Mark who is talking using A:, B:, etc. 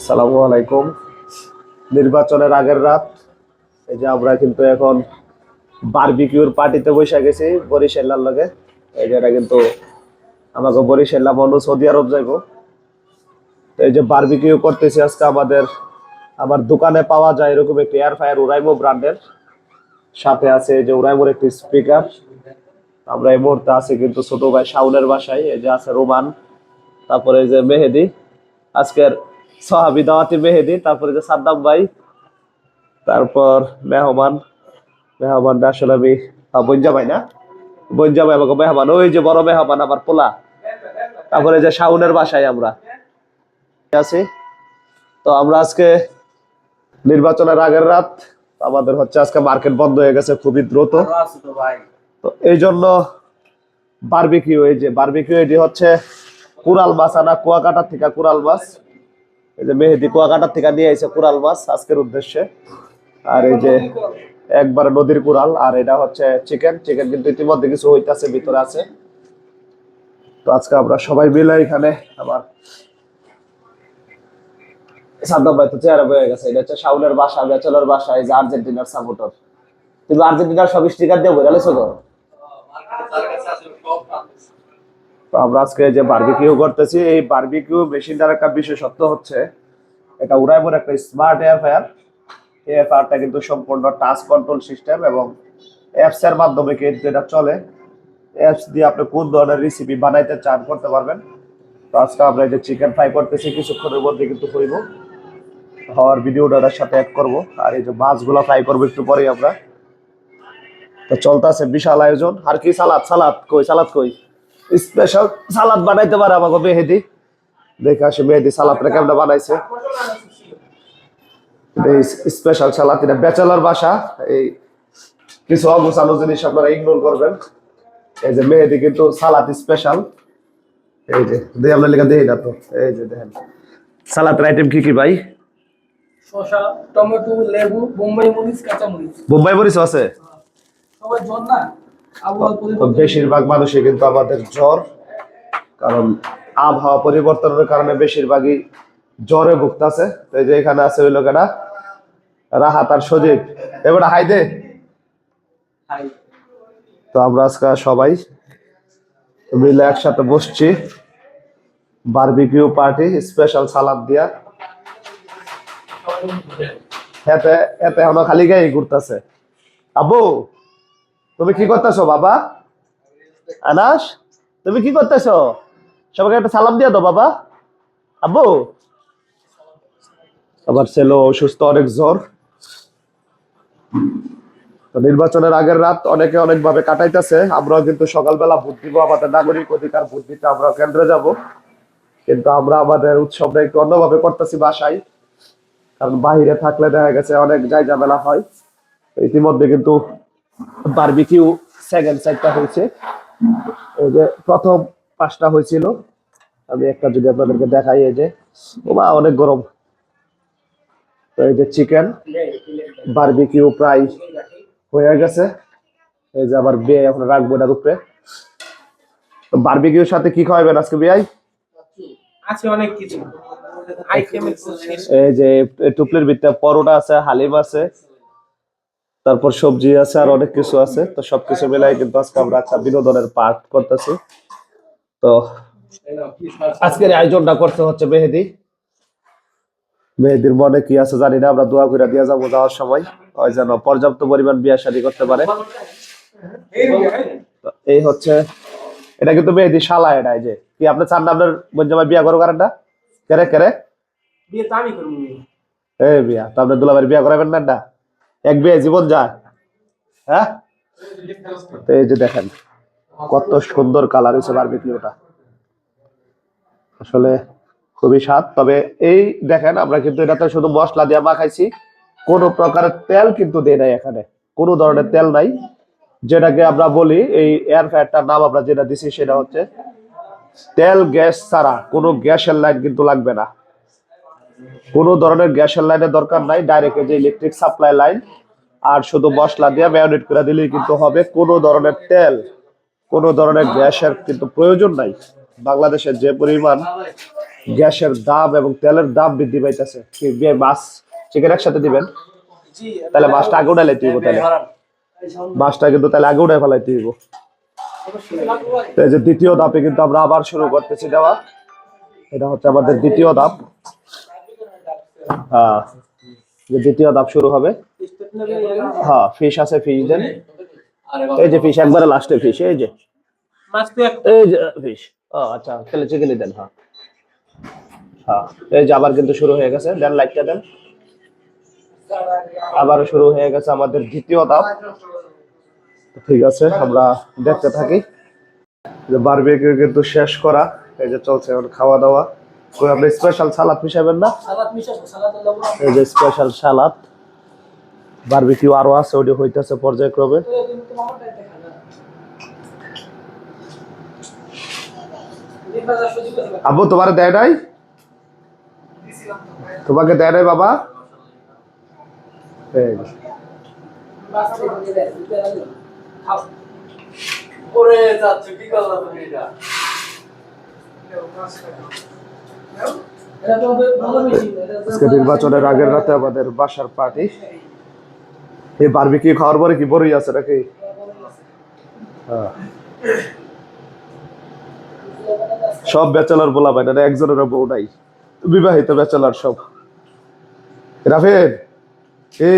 A: আসসালামু আলাইকুম। নির্বাচনের আগের রাত, এই যে আমরা কিন্তু এখন বারবিকিউর পার্টিতে বসে গেছি বরিশাল্লার লগে। এই যে এটা কিন্তু আমাকে বরিশাল্লা মনু সৌদি আরব যাইব। তো এই যে বারবিকিউ করতেছি আজকে আমাদের, আমার দোকানে পাওয়া যায় এরকম একটি এয়ার ফায়ার উরাইমো ব্র্যান্ডের সাথে আছে যে উরাইমোর একটি স্পিকার আমরা এই মুহূর্তে আছি কিন্তু ছোট ভাই শাউনের বাসায়, এই যে আছে রোমান, তারপরে এই যে মেহেদি। আজকের সাহাবি দাওয়াতি মেহেদি তারপরে যে সাদ্দাম ভাই তারপর মেহমান মেহমানটা আসলে আমি বঞ্জা ভাই না। বঞ্জা ভাই আমাকে মেহমান ওই যে বড় মেহমান আমার পোলা। তারপরে যে শাউনের বাসায় আমরা আছি। তো আমরা আজকে নির্বাচনের আগের রাত আমাদের হচ্ছে আজকে মার্কেট বন্ধ হয়ে গেছে খুবই দ্রুত। তো এই জন্য বারবিকিউ এই যে বারবিকিউ এটি হচ্ছে কুরাল মাছ আনা কুয়াকাটার থেকে কুরাল মাছ। যে মেহেদি কুয়াকাটার থেকে নিয়ে মাছ আজকের উদ্দেশ্যে। আর এই যে একবারে নদীর আর এটা হচ্ছে চিকেন চিকেন কিন্তু ইতিমধ্যে কিছু ভিতরে আছে। তো আজকে আমরা সবাই মিলে এখানে আমার সাদ্দাম ভাই তো চেহারা বয়ে গেছে। এটা হচ্ছে শাউলের বাসা বেচলের বাসা, এই যে আর্জেন্টিনার সাপোর্টার তুমি আর্জেন্টিনার সব স্টিকার দিয়ে বলে আলেছো তো? তো আমরা আজকে যে বার্বিকিউ করতেছি, এই বারবিকিউ মেশিনটার একটা বিশেষত্ব হচ্ছে, এটা উড়াইমোর একটা স্মার্ট এয়ার ফায়ার এই এয়ার ফায়ারটা কিন্তু সম্পূর্ণ টাচ কন্ট্রোল সিস্টেম এবং অ্যাপস এর মাধ্যমে কিন্তু এটা চলে। অ্যাপস দিয়ে আপনি কোন ধরনের রেসিপি বানাইতে চান করতে পারবেন। তো আজকে আমরা এই যে চিকেন ফ্রাই করতেছি, কিছুক্ষণের মধ্যে কিন্তু হইব। হওয়ার ভিডিওটার সাথে অ্যাড করব। আর এই যে মাছগুলো ফ্রাই করব একটু পরেই আমরা। তো চলতেছে বিশাল আয়োজন। আর কি সালাদ? সালাদ কই? সালাদ কই? স্পেশাল সালাদ বানাইতে পারে আমাকে মেহেদি। দেখে আসে মেহেদি সালাদটা কেমন বানাইছে। স্পেশাল সালাদ এটা ব্যাচেলার বাসা। এই কিছু অগোছানো জিনিস আপনারা ইগনোর করবেন। এই যে মেহেদি কিন্তু সালাদ স্পেশাল এই যে দেখে আপনার লেখা দেখি না তো। এই যে দেখেন সালাদের আইটেম কি কি ভাই?
B: শসা টমেটো লেবু বোম্বাই মরিচ কাঁচা মরিচ
A: বোম্বাই মরিচ আছে?
B: সবাই জ্বর না?
A: তো বেশিরভাগ মানুষই কিন্তু আমাদের জ্বর কারণ আবহাওয়া পরিবর্তনের কারণে বেশিরভাগই জ্বরে ভুগতেছে। তো এই যে এখানে আছে ওই লোকেরা রাহাত আর সজীব। এবার হাই দে। তো আমরা আজকে সবাই মিলে একসাথে বসছি। বারবিকিউ পার্টি স্পেশাল সালাদ দিয়া। এতে এতে এখনও খালি গায়ে ঘুরতেছে। আব্বু! তুমি কি করতেছো, বাবা? আনাস, তুমি কি করতেছো? সবাইকে একটা সালাম দিয়ে দাও, বাবা। আব্বু। আমার ছেলে অসুস্থ, অনেক জ্বর। তো নির্বাচনের আগের রাত অনেকে অনেক ভাবে কাটাইতেছে। আমরাও কিন্তু সকালবেলা ভোট দিব, আমাদের নাগরিক অধিকার ভোট দিতে আমরা কেন্দ্রে যাব। কিন্তু আমরা আমাদের উৎসবটা একটু অন্যভাবে করতেছি বাসায়। কারণ বাহিরে থাকলে দেখা গেছে অনেক যাই ঝামেলা হয় ইতিমধ্যে কিন্তু বারবিকিউ সেকেন্ড সাইডটা হয়েছে। এই যে প্রথম পাঁচটা হয়েছিল। আমি একটা যদি আপনাদেরকে দেখাই এই যে ওমা অনেক গরম। তো এই যে চিকেন বারবিকিউ প্রায় হয়ে গেছে। এই যে আবার বিয়ে এখন রাখব এটার উপরে। তো বারবিকিউর সাথে কি খাওয়াবেন আজকে বিয়াই?
B: আছে অনেক কিছু।
A: এই যে টুপলির ভিতরে পরোটা আছে হালিম আছে। তারপর সবজি আছে আর অনেক কিছু আছে। তো সবকিছু মিলাই কিন্তু আজকে আমরা একটা বিনোদনের পার্ট করতেছি। তো আজকের আয়োজনটা করতে হচ্ছে মেহেদি। মেহেদির মনে কি আছে জানি না আমরা দোয়া করে দিয়ে যাব যাওয়ার সময়। ওই যেন পর্যাপ্ত পরিমাণ বিয়া শাদী করতে পারে। এই হচ্ছে এটা কিন্তু মেহেদি শালা এটা যে। কি আপনি চান না আপনার বঞ্জামাই বিয়া করো কারণটা কেরে কেরে?
B: বিয়ে তো আমি করব।
A: এই বিয়া তো আপনার দুলাভাইয়ের বিয়া করাবেন না না এক বিয়ে জীবন যায়। হ্যাঁ? এই যে দেখেন, কত সুন্দর কালার হয়েছে বারবিকিউটা আসলে খুবই স্বাদ। তবে এই দেখেন, আমরা কিন্তু এটাতে শুধু মশলা দিয়ে মাখাইছি। কোনো প্রকারের তেল কিন্তু দেয় নাই এখানে। কোনো ধরনের তেল নাই। যেটাকে আমরা বলি এই এয়ার ফ্রায়ারটার নাম আমরা যেটা দিছি সেটা হচ্ছে তেল গ্যাস ছাড়া। কোনো গ্যাসের লাইন কিন্তু লাগবে না। কোনো ধরনের গ্যাসের লাইনের দরকার নাই ডাইরেক্ট যে ইলেকট্রিক সাপ্লাই লাইন আর শুধু মশলা দিয়ে ম্যারিনেট করে দিলেই কিন্তু হবে। কোনো ধরনের তেল, কোনো ধরনের গ্যাসের কিন্তু প্রয়োজন নাই। বাংলাদেশের যে পরিমাণ গ্যাসের দাম এবং তেলের দাম বৃদ্ধি পাইতেছে মাছ চিকেন একসাথে দিবেন, তাহলে মাছটা আগে উঠাইলে তুইব তাহলে। মাছটা কিন্তু তাহলে আগে উঠাই ফেলাই তুইব এই যে দ্বিতীয় ধাপে কিন্তু আমরা আবার শুরু করতেছি দেওয়া। এটা হচ্ছে আমাদের দ্বিতীয় ধাপ। যে দ্বিতীয় ধাপ শুরু হবে। হ্যাঁ ফিশ আছে ফিশ দেন। এই যে ফিশ একবারে লাস্টে ফিশ এই যে। এই যে ফিশ আচ্ছা তাহলে চিকেনই দেন হ্যাঁ। হ্যাঁ এই যে আবার কিন্তু শুরু হয়ে গেছে, দেন লাইটটা দেন। আবারও শুরু হয়ে গেছে আমাদের দ্বিতীয় ধাপ। ঠিক আছে, আমরা দেখতে থাকি। বারবিকিউ কিন্তু শেষ করা, এই যে চলছে খাওয়া দাওয়া আপনি স্পেশাল সালাদ মিশাবেন না? এই যে স্পেশাল সালাদ বারবিকিউ আরও আছে ওটি হইতেছে পর্যায়ক্রমে। আব্বু তোমার দেয় নাই? তোমাকে দেয় নাই বাবা?
B: ওরে যাচ্ছে কি করলাম এটা?
A: আজকে নির্বাচনের আগের রাতে আমাদের বাসার পার্টি এই বারবিকিউ খাওয়ার পরে কি বড়ই আছে নাকি? হ্যাঁ। সব ব্যাচেলার বলা ভাই না একজনের বউ নাই। বিবাহিত ব্যাচেলার সব। রাফেদ এ